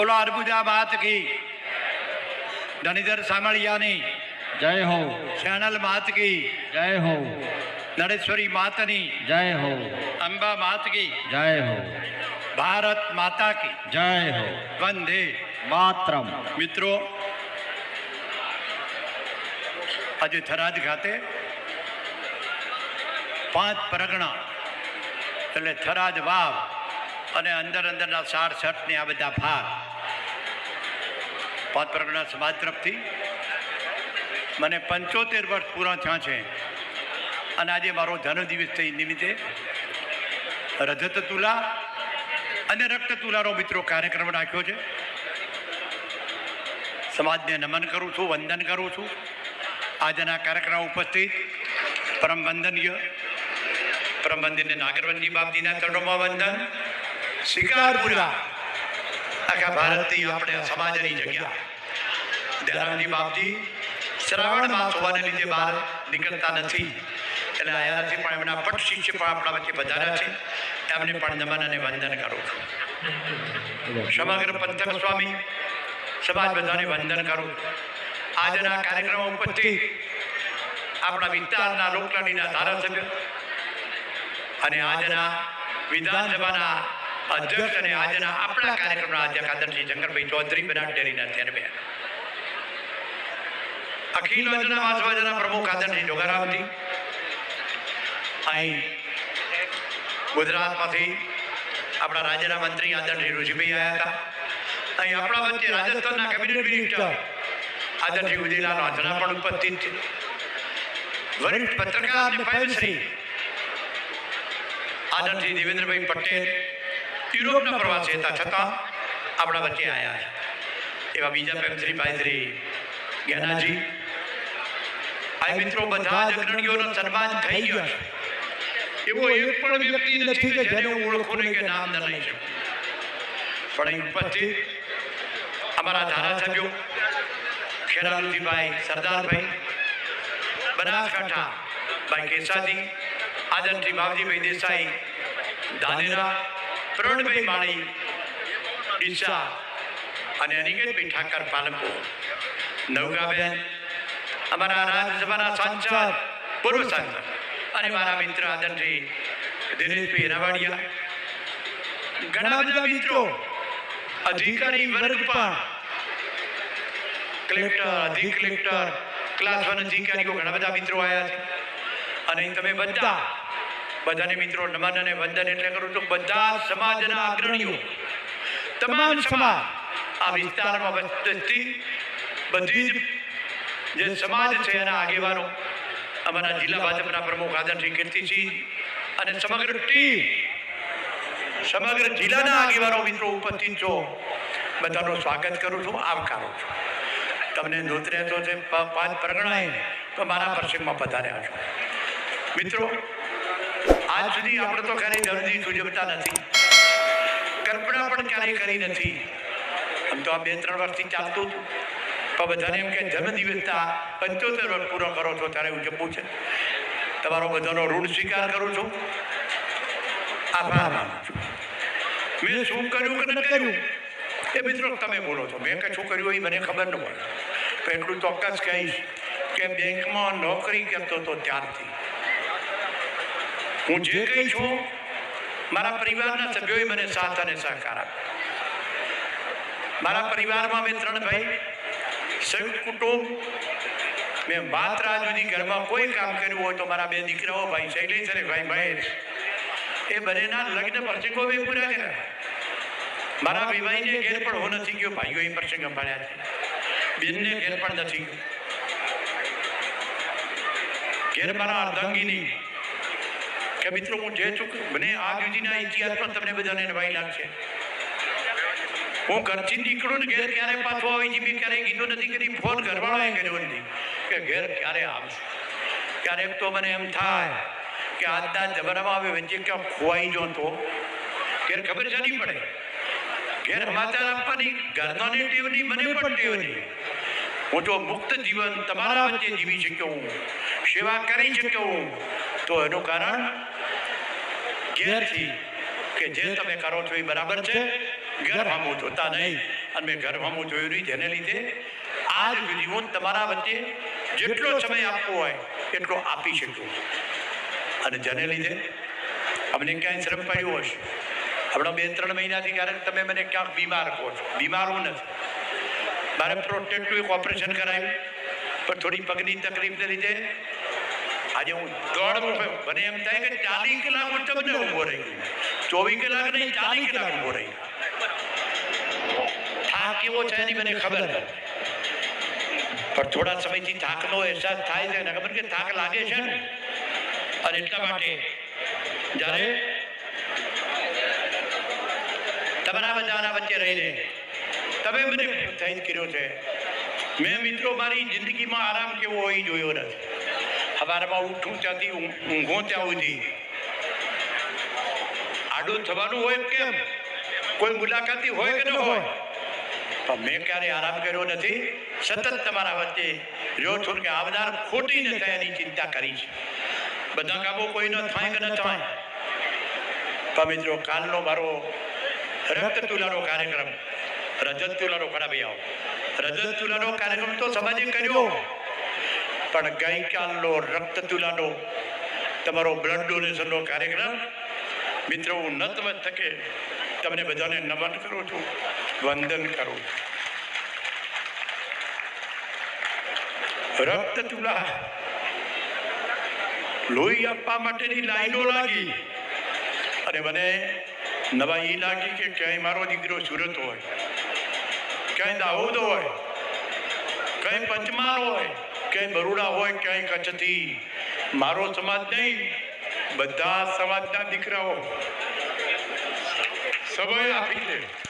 બોલો અર્બુદા વાત કી. ધણીધર સામળિયાની જય હો. શેણલ માત કી. જય હો. નરેશ્વરી માતની જય હો. અંબા માત કી. જય હો. ભારત માતા કી. જય હો. વંદે. માતરમ. મિત્રો આજે થરાદ ખાતે પાંચ પરગણા એટલે થરાદ વાવ અને અંદર અંદરના સાર ને આ બધા ભાગ પાંચ પરગણા સમાજ તરફથી. મને પંચોતેર વર્ષ પૂરા થયા છે. અને આજે મારો જન્મદિવસ થઈ નિમિત્તે. રજત તુલા અને રક્ત તુલાનો મિત્રો કાર્યક્રમ રાખ્યો છે. સમાજને નમન કરું છું, વંદન કરું છું. આજના કાર્યક્રમ ઉપસ્થિત પરમ વંદનીય પરમ વંદનીય નાગરવંદી બાપજીના ચરણોમાં વંદન. શિકારપુરા આખા ભારતની આપણે સમાજની જગ્યા. દયાનંદી બાપજી શ્રાવણ માસ હોવાને લીધે બહાર નીકળતા નથી. એટલે આયાથી પણ એમના પટ શિષ્ય પણ આપણા વચ્ચે વધારા છે. એમને પણ નમન અને વંદન કરું છું. સમગ્ર પંથક સ્વામી સમાજ બધાને વંદન કરું આજના કાર્યક્રમ ઉપરથી આપણા વિસ્તારના લોકલાડીના ધારાસભ્ય અને આજના વિધાનસભાના અધ્યક્ષ અને આજના આપણા કાર્યક્રમના અધ્યક્ષ આદરશ્રી શંકરભાઈ ચૌધરી બનાટ ડેરીના ચેરમેન. અખિલ યોજના વાસવાજના પ્રમુખ આદરશ્રી જોગારામજી. અહીં ગુજરાતમાંથી આપણા રાજ્યના મંત્રી આદરશ્રી ઋષિભાઈ આવ્યા હતા. અહીં આપણા વચ્ચે રાજસ્થાનના કેબિનેટ મિનિસ્ટર આદરશ્રી ઉદયલાલ વાંચના પણ ઉપસ્થિત છે. વરિષ્ઠ પત્રકાર અને પદ્મશ્રી આદરશ્રી દેવેન્દ્રભાઈ પટેલ યુરોપના પ્રવાસે હતા છતાં આપણા વચ્ચે આવ્યા છે. એવા બીજા પદ્મશ્રી ભાઈશ્રી જ્ઞાનાજી. આ મિત્રો બધા જ અગ્રણીઓનો સન્માન થઈ ગયો છે. એવો એક પણ વ્યક્તિ નથી કે જેને હું ઓળખું નહીં કે નામ ન લઈ શકું. પણ અહીં ઉપસ્થિત અમારા ધારાસભ્યો ખેરાલુજીભાઈ સરદારભાઈ બનાસકાંઠા ભાઈ કેસાજી આદરજી બાવજીભાઈ દેસાઈ ધાનેરા પ્રણભાઈ માણી ડીસા અને અનિકેતભાઈ ઠાકર પાલનપુર. નવગાબેન અમારા રાજ્યસભાના સાંસદ પૂર્વ સાંસદ અને મારા મિત્ર આદરજી દિનેશભાઈ રાવાડિયા. ઘણા બધા મિત્રો અધિકારી વર્ગ પણ કલેક્ટર અધિક કલેક્ટર ક્લાસ વન અધિકારીઓ ઘણા બધા મિત્રો આવ્યા છે. અને તમે બધા બધાને મિત્રો નમન અને વંદન એટલે કરું છું. બધા સમાજના અગ્રણીઓ. તમામ સમાજ. આ વિસ્તારમાં વસ્તી બધી જ જે સમાજ છે એના આગેવાનો. અમારા જિલ્લા ભાજપના પ્રમુખ આદરશ્રી કીર્તિસિંહ અને સમગ્ર ટીમ. સમગ્ર જિલ્લાના આગેવાનો મિત્રો ઉપસ્થિત છો. બધાનું સ્વાગત કરું છું. આવકારું છું. તમને નોતર્યા છો છે પાંચ પ્રગણાય તો મારા પ્રસંગમાં પધાર્યા છો મિત્રો આજ સુધી આપણે તો ક્યારેય જલ્દી સુજવતા નથી. કલ્પના પણ ક્યારેય કરી નથી. આમ તો આ બે ત્રણ વર્ષથી ચાલતું હતું. પણ બધાને એમ કે જન્મદિવસના પંચોતેર વર્ષ પૂરો કરો છો ત્યારે ઉજવવું છે. તમારો બધાનો ઋણ સ્વીકાર કરું છું. આભાર માનું છું. મેં શું કર્યું કે ન કર્યું? એ મિત્રો તમે બોલો છો. મેં કે શું કર્યું એ મને ખબર ન પડે પણ એટલું ચોક્કસ કહીશ કે બેંકમાં નોકરી કરતો હતો ત્યારથી હું જે કંઈ છું મારા પરિવારના સભ્યોએ મને સાથ અને સહકાર આપ્યો. મારા પરિવારમાં મેં ત્રણ ભાઈ સંયુક્ત કુટુંબ. મેં માત્ર આજ સુધી ઘરમાં કોઈ કામ કર્યું હોય તો મારા બે દીકરાઓ ભાઈ શૈલેષ અને ભાઈ મહેશ એ બંનેના લગ્ન પ્રસંગો મેં પૂરા કર્યા. મારા વિવાહીને ઘેર પણ હો નથી ગયો ભાઈઓ એ પ્રસંગ સંભાળ્યા છે. બેનને ઘેર પણ નથી ગયો. ઘેર મારા અર્ધાંગીની કે મિત્રો હું જે છું મને આ સુધીના ઇતિહાસમાં તમને બધાને નવાઈ લાગશે. હું ઘરથી નીકળું ને ઘેર ક્યારે પાછો આવી જીવી ક્યારેય કીધું નથી કરી ફોન ઘરવાળાએ કર્યો નથી. કે ઘેર ક્યારે આવશે? ક્યારેક તો મને એમ થાય કે આજના જમાનામાં આવે વચ્ચે ક્યાં ખોવાઈ જો તો? ઘેર ખબર છે નહીં પડે? ઘેર સમાચાર આપવાની ઘરનાની ટેવ નહીં મને પણ ટેવ નહીં. હું જો મુક્ત જીવન તમારા વચ્ચે જીવી શક્યો હું સેવા કરી શક્યો હું. તો એનું કારણ ઘેરથી. કે જે તમે કરો છો એ બરાબર છે? ઘર સામું જોતા નહીં. અને મેં ઘર હમું જોયું નહીં જેને લીધે આ જીવન તમારા વચ્ચે જેટલો સમય આપવો હોય એટલો આપી શકું અને જેને લીધે અમને ક્યાંય શ્રમ પડ્યો હશે હમણાં બે ત્રણ મહિનાથી ક્યારેક તમે મને ક્યાંક બીમાર કહો છો. બીમાર હું નથી. મારે પ્રોટેક્ટિવ ઓપરેશન કરાયું. પણ થોડી પગની તકલીફને લીધે આજે હું દોડતો થયો મને એમ થાય કે ચાલીસ કલાક હું તમને ઊભો રહી ગયો. ચોવીસ કલાક નહીં ચાલીસ કલાક ઊભો રહી ગયો. થાક કેવો છે એની મને ખબર નથી પણ થોડા સમયથી થાકનો અહેસાસ થાય છે ને ખબર કે થાક લાગે છે ને? અને એટલા માટે જ્યારે તમારા બધાના વચ્ચે રહીને તમે મને પ્રોત્સાહિત કર્યો છે. મેં મિત્રો મારી જિંદગીમાં આરામ કેવો હોય જોયો નથી. સવારમાં ઉઠું ત્યાંથી ઊંઘો ત્યાં સુધી. આડું થવાનું હોય કેમ? કોઈ મુલાકાતી હોય કે ન હોય પણ મેં ક્યારે આરામ કર્યો નથી. સતત તમારા વચ્ચે રહ્યો છું કે આવનાર ખોટી ન થાય એની ચિંતા કરી છે. બધા કામો કોઈ ન થાય કે ન થાય. પણ મિત્રો કાલનો મારો રક્ત તુલાનો કાર્યક્રમ રજત તુલાનો ખરાબ આવો રજત તુલાનો કાર્યક્રમ તો સમાજે કર્યો. પણ ગઈકાલનો રક્ત તુલાનો તમારો બ્લડ ડોનેશનનો કાર્યક્રમ, મિત્રો, હું નતમ થકે તમને બધાને નમન કરું છું, વંદન કરું રક્ત તુલા લોહી આપવા માટેની લાઈનો લાગી. અને મને નવા એ લાગી કે ક્યાંય મારો દીકરો સુરત હોય, ક્યાંય દાહોદ હોય, ક્યાંય પંચમહાલ હોય ક્યાંય બરોડા હોય ક્યાંય કચ્છથી. મારો સમાજ નહીં, બધા સમાજના દીકરાઓ. સમય આપી દે.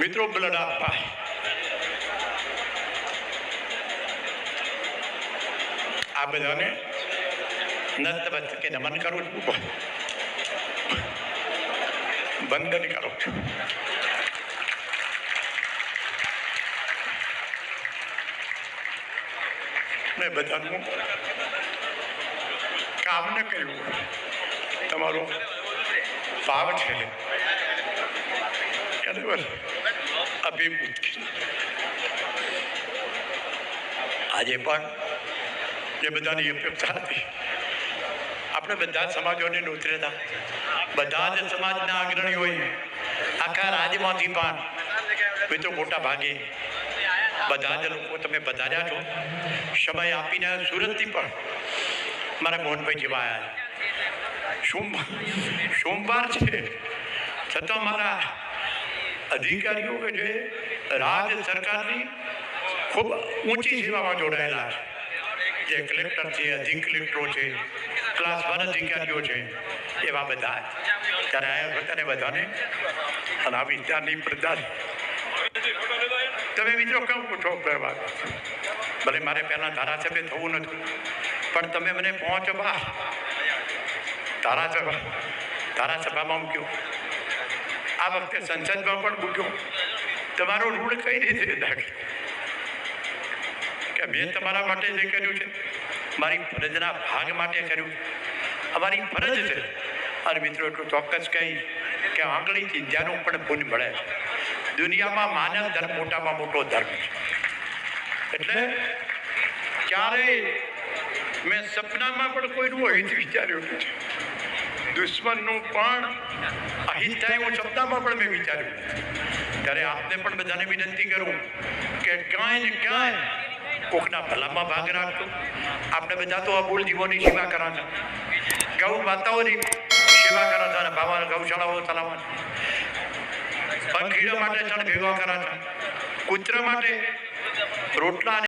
મિત્રો બ્લડ આપવા. આ બધાને નતમસ્ત કે મન કરું છું વંદન કરું છું મેં બધાનું કામ ન કર્યું તમારો ભાવ છે અભિભૂત આજે પણ જે બધાની અપેક્ષા હતી આપણે બધા સમાજોને નોતરેતા બધા જ સમાજના અગ્રણીઓએ આખા રાજ્યમાંથી પણ મિત્રો મોટા ભાગે બધા જ લોકો તમે પધાર્યા છો. સમય આપીને સુરતથી પણ મારા મોહનભાઈ જેવા આવ્યા સોમવાર સોમવાર છે. છતાં મારા અધિકારીઓ કે જે રાજ્ય સરકારની ખૂબ ઊંચી સેવામાં જોડાયેલા છે. જે કલેક્ટર છે, અધિક કલેક્ટરો છે ક્લાસ વન અધિકારીઓ છે. એવા બધા. ત્યારે આવ્યા છો ત્યારે બધાને. અને આ વિસ્તારની પ્રધાન તમે મિત્રો કેમ પૂછો કરવા ભલે મારે પહેલાં ધારાસભ્ય થવું નથી પણ તમે મને પહોંચવા ધારાસભા ધારાસભામાં મૂક્યો આ વખતે સંસદમાં પણ મૂક્યો. તમારો ઋણ કઈ રીતે કે મેં તમારા માટે જે કર્યું છે મારી ફરજના ભાગ માટે કર્યું. અમારી ફરજ છે. અને મિત્રો, એટલું ચોક્કસ કહી કે આંગળી ચિંધ્યાનું પણ પુણ્ય મળે. દુનિયામાં માનવ ધર્મ મોટામાં મોટો ધર્મ છે. એટલે ક્યારેય મેં સપનામાં પણ કોઈનું અહિત વિચાર્યું નથી. દુશ્મનનું પણ અહિત થાય એવું સપનામાં પણ મેં વિચાર્યું ત્યારે આપને પણ બધાને વિનંતી કરું કે ક્યાંય ને ક્યાંય કોકના ભલામાં ભાગ રાખજો. આપણે બધા તો અબોલ જીવોની સેવા કરા છે ગૌ માતાઓની સેવા કરા છે અને ભાવા ગૌશાળાઓ ચલાવવા પંખીડા માટે ચણ ભેગા કરા છે કૂતરા માટે રોટલા